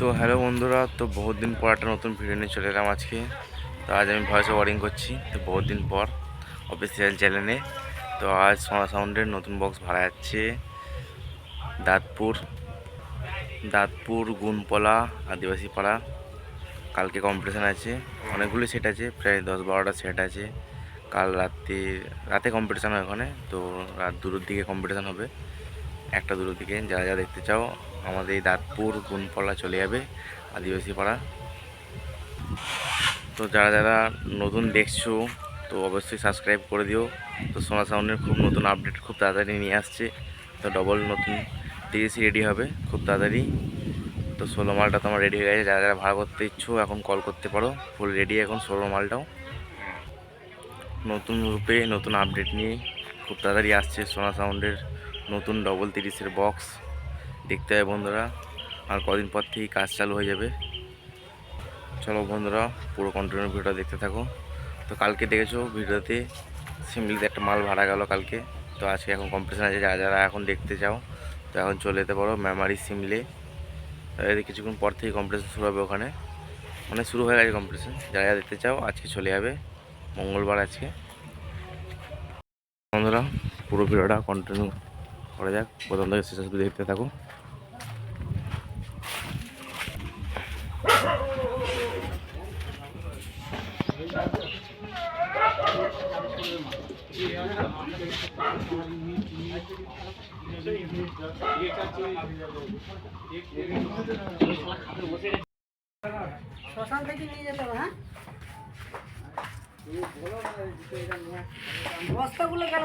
তো হ্যালো বন্ধুরা, তো বহুত দিন পর একটা নতুন ভিডিও নিয়ে চলে এলাম আজকে। তো আজ আমি ভয়েস ওয়ারিং করছি, তো বহুত দিন পর অফিসিয়াল চ্যানেলে তো আজ সোনা সাউন্ডের নতুন বক্স ভাড়া যাচ্ছে। দাঁতপুর দাঁতপুর, গুনপলা আদিবাসী পাড়া কালকে কম্পিটিশান আছে, অনেকগুলো সেট আছে, প্রায় দশ বারোটা সেট আছে। কাল রাত্রি, রাতে কম্পিটিশান হয় ওখানে, তো রাত দুটোর দিকে কম্পিটিশান হবে। একটা দুটোর দিকে, যারা যা দেখতে চাও আমাদের এই দাঁতপুর গুনপলা চলে যাবে, আদিবাসী পাড়া। তো যারা যারা নতুন দেখছ, তো অবশ্যই সাবস্ক্রাইব করে দিও। তো সোনা সাউন্ডের খুব নতুন আপডেট খুব তাড়াতাড়ি নিয়ে আসছে। তো ডবল নতুন তিরিশই রেডি হবে খুব তাড়াতাড়ি। তো ষোলো মালটা তোমার রেডি হয়ে গেছে। যারা যারা ভাড়া করতে ইচ্ছো, এখন কল করতে পারো। ফুল রেডি এখন ষোলো মালটাও। নতুন রূপে, নতুন আপডেট নিয়ে খুব তাড়াতাড়ি আসছে সোনা সাউন্ডের নতুন ডবল তিরিশের বক্স দেখতে হবে বন্ধুরা, আর কদিন পর থেকেই কাজ চালু হয়ে যাবে। চলো বন্ধুরা, পুরো কন্টিনিউ ভিডিওটা দেখতে থাকো। তো কালকে দেখেছ ভিডিওতে সিমলিতে একটা মাল ভাড়া গেল কালকে। তো আজকে এখন কম্পিটিশান আছে, যারা যারা এখন দেখতে চাও, তো এখন চলে যেতে পারো মেমারি সিমলে এদের কিছুক্ষণ পর থেকেই কম্পিটিশান শুরু হবে ওখানে। মানে শুরু হয়ে গেছে কম্পিটিশান যারা যারা দেখতে চাও, আজকে চলে যাবে। মঙ্গলবার আজকে। বন্ধুরা, পুরো ভিডিওটা কন্টিনিউ করা যাক। প্রথম থেকে শেষ দেখতে থাকো। শ্মশান থেকে নিয়ে যেতে হবে হ্যাঁ? বস্তাগুলো গেল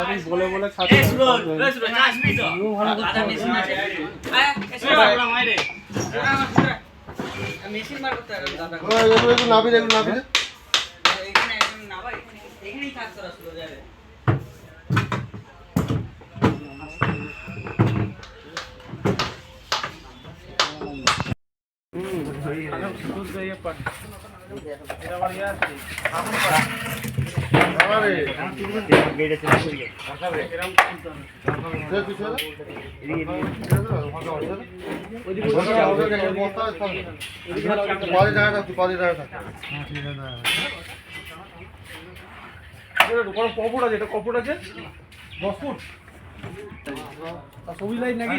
বেসো বলে বলে খাতে নাবি দে নাবি দে এখানে একদম না ভাই এখানেই থাকতে রাখল যাবে আরে কপুর আছে এটা কপুর আছে? দশ ফুট। ছবি লাইট নাকি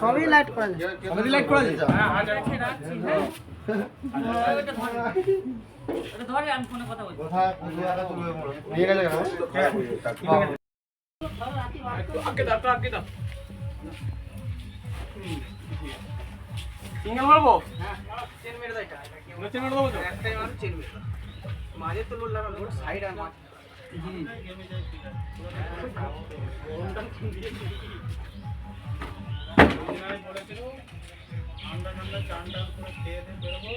সবই লাইট করা যায় ছবি লাইট করা যায় ধরে আমি ফোনে কথা বলছি কোথায় কোন জায়গা তুলবে মোড় নিয়ে গেলে সিঙ্গেল মারবো চেন মেরে দেয় চেন মেরে দেবো একটাই মারো চেন মেরে দাও। মাঝে তো লোড লাগানো সাইড আর মাঝ ঠান্ডা ঠান্ডা চান টান করে খেয়ে দিয়ে বেরোবো